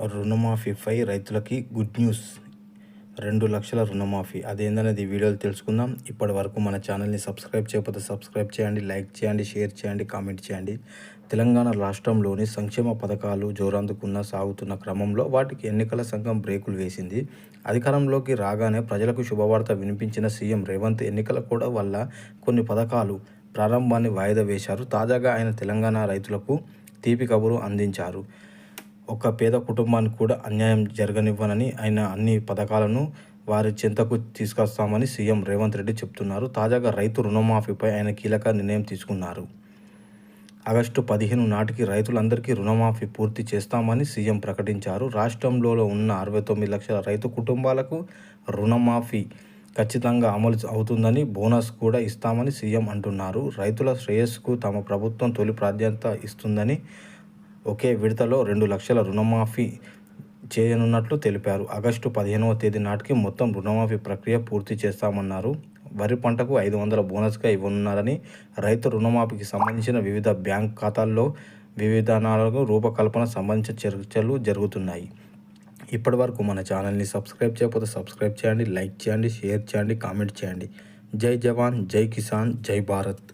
రుణమాఫీపై రైతులకి good news. రెండు లక్షల రుణమాఫీ. అదేందనేది వీడియోలు తెలుసుకుందాం. ఇప్పటి వరకు మన ఛానల్ని సబ్స్క్రైబ్ చేయకపోతే సబ్స్క్రైబ్ చేయండి లైక్ చేయండి షేర్ చేయండి కామెంట్ చేయండి. తెలంగాణ రాష్ట్రంలోని సంక్షేమ పథకాలు జోరందుకున్న సాగుతున్న క్రమంలో వాటికి ఎన్నికల సంఘం బ్రేకులు వేసింది. అధికారంలోకి రాగానే ప్రజలకు శుభవార్త వినిపించిన సీఎం రేవంత్ ఎన్నికల కూడా వల్ల కొన్ని పథకాలు ప్రారంభాన్ని వాయిదా వేశారు. తాజాగా ఆయన తెలంగాణ రైతులకు తీపి కబురు అందించారు. ఒక్క పేద కుటుంబానికి కూడా అన్యాయం జరగనివ్వనని ఆయన అన్ని పథకాలను వారి చెంతకు తీసుకొస్తామని సీఎం రేవంత్ రెడ్డి చెప్తున్నారు. తాజాగా రైతు రుణమాఫీపై ఆయన కీలక నిర్ణయం తీసుకున్నారు. ఆగస్టు పదిహేను నాటికి రైతులందరికీ రుణమాఫీ పూర్తి చేస్తామని సీఎం ప్రకటించారు. రాష్ట్రంలో ఉన్న అరవై తొమ్మిది లక్షల రైతు కుటుంబాలకు రుణమాఫీ ఖచ్చితంగా అమలు అవుతుందని బోనస్ కూడా ఇస్తామని సీఎం అంటున్నారు. రైతుల శ్రేయస్సుకు తమ ప్రభుత్వం తొలి ప్రాధాన్యత ఇస్తుందని ఒకే విడతలో రెండు లక్షల రుణమాఫీ చేయనున్నట్లు తెలిపారు. ఆగస్టు పదిహేనవ తేదీ నాటికి మొత్తం రుణమాఫీ ప్రక్రియ పూర్తి చేస్తామన్నారు. వరి పంటకు ఐదు వందల బోనస్గా ఇవ్వనున్నారని రైతు రుణమాఫీకి సంబంధించిన వివిధ బ్యాంక్ ఖాతాల్లో వివిధానాలకు రూపకల్పన సంబంధించిన చర్చలు జరుగుతున్నాయి. ఇప్పటి వరకు మన ఛానల్ని సబ్స్క్రైబ్ చేయకపోతే సబ్స్క్రైబ్ చేయండి లైక్ చేయండి షేర్ చేయండి కామెంట్ చేయండి. జై జవాన్ జై కిసాన్ జై భారత్.